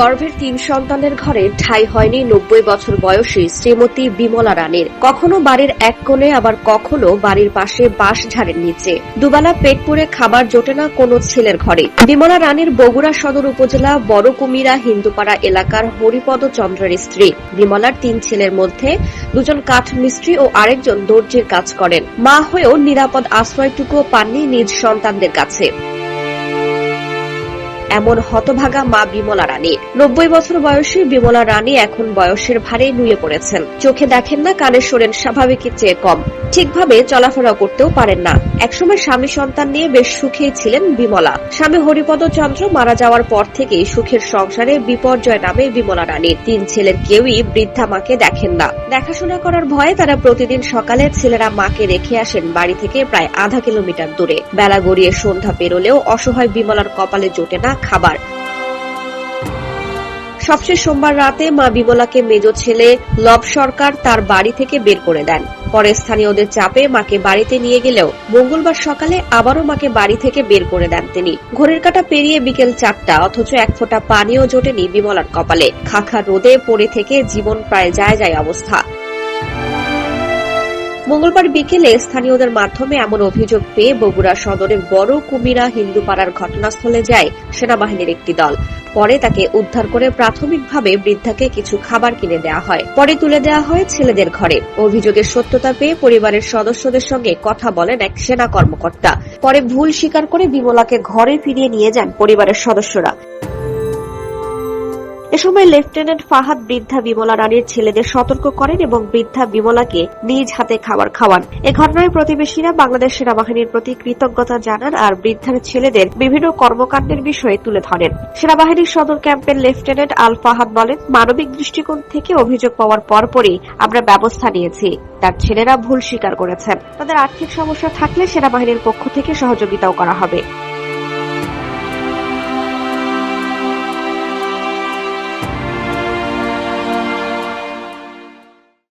গর্ভের তিন সন্তানের ঘরে ঠাঁই হয়নি নব্বই বছর বয়সী শ্রীমতী বিমলা রানীর। কখনো বাড়ির এক কোণে, আবার কখনো বাড়ির পাশে বাঁশ ঝাড়ের নিচে। দুবেলা পেট পুড়ে খাবার জোটে না কোনো ছেলের ঘরে। বিমলা রানীর বগুড়া সদর উপজেলা বড় কুমিরা হিন্দুপাড়া এলাকার হরিপদ চন্দ্রের স্ত্রী। বিমলার তিন ছেলের মধ্যে দুজন কাঠ মিস্ত্রি ও আরেকজন দর্জির কাজ করেন। মা হয়েও নিরাপদ আশ্রয়টুকুও পাননি নিজ সন্তানদের কাছে। এমন হতভাগা মা বিমলা রানী। নব্বই বছর বয়সী বিমলা রানী এখন বয়সের ভারে নুয়ে পড়েছেন। চোখে দেখেন না, কানে শোনেন, স্বাভাবিকের চেয়ে কম। ঠিকভাবে চলাফেরা করতেও পারেন না। একসময় স্বামী সন্তান নিয়ে বেশ সুখেই ছিলেন বিমলা। স্বামী হরিপদ চন্দ্র মারা যাওয়ার পর থেকেই সুখের সংসারে বিপর্যয় নামে বিমলা রানীর তিন ছেলের কেউই বৃদ্ধা মাকে দেখেন না। দেখাশোনা করার ভয়ে তারা প্রতিদিন সকালে ছেলেরা মাকে রেখে আসেন বাড়ি থেকে প্রায় আধা কিলোমিটার দূরে। বেলা গড়িয়ে সন্ধ্যা পেরোলেও অসহায় বিমলার কপালে জোটে না খাবার। সবশেষ সোমবার রাতে মা বিমলাকে মেজ ছেলে লব সরকার তার বাড়ি থেকে বের করে দেন। পরে স্থানীয়দের চাপে মাকে বাড়িতে নিয়ে গেলেও মঙ্গলবার সকালে আবারও মাকে বাড়ি থেকে বের করে দেন তিনি। ঘড়ির কাটা পেরিয়ে বিকেল চারটা, অথচ এক ফোঁটা পানিও জোটেনি বিমলার কপালে। খাখা রোদে পড়ে থেকে জীবন প্রায় যায় যায় অবস্থা। মঙ্গলবার বিকেলে স্থানীয়দের মাধ্যমে এমন অভিযোগ পেয়ে বগুড়া সদরের বড় কুমিরা হিন্দুপাড়ার ঘটনাস্থলে যায় সেনাবাহিনীর একটি দল। পরে তাকে উদ্ধার করে প্রাথমিকভাবে বৃদ্ধাকে কিছু খাবার কিনে দেওয়া হয়। পরে তুলে দেওয়া হয় ছেলেদের ঘরে। অভিযোগের সত্যতা পেয়ে পরিবারের সদস্যদের সঙ্গে কথা বলেন এক সেনা কর্মকর্তা। পরে ভুল স্বীকার করে বিমলাকে ঘরে ফিরিয়ে নিয়ে যান পরিবারের সদস্যরা। এ সময় লেফটেন্যান্ট ফাহাদ বৃদ্ধা বিমলা রানীর ছেলেদের সতর্ক করেন এবং বৃদ্ধা বিমলাকে নিজ হাতে খাবার খাওয়ান। এ ঘটনায় প্রতিবেশীরা বাংলাদেশ সেনাবাহিনীর প্রতি কৃতজ্ঞতা জানান আর বৃদ্ধার ছেলেদের বিভিন্ন কর্মকাণ্ডের বিষয়ে তুলে ধরেন। সেনাবাহিনীর সদর ক্যাম্পের লেফটেন্যান্ট আল ফাহাদ বলেন, মানবিক দৃষ্টিকোণ থেকে অভিযোগ পাওয়ার পরপরই আমরা ব্যবস্থা নিয়েছি। তার ছেলেরা ভুল স্বীকার করেছেন। তাদের আর্থিক সমস্যা থাকলে সেনাবাহিনীর পক্ষ থেকে সহযোগিতাও করা হবে।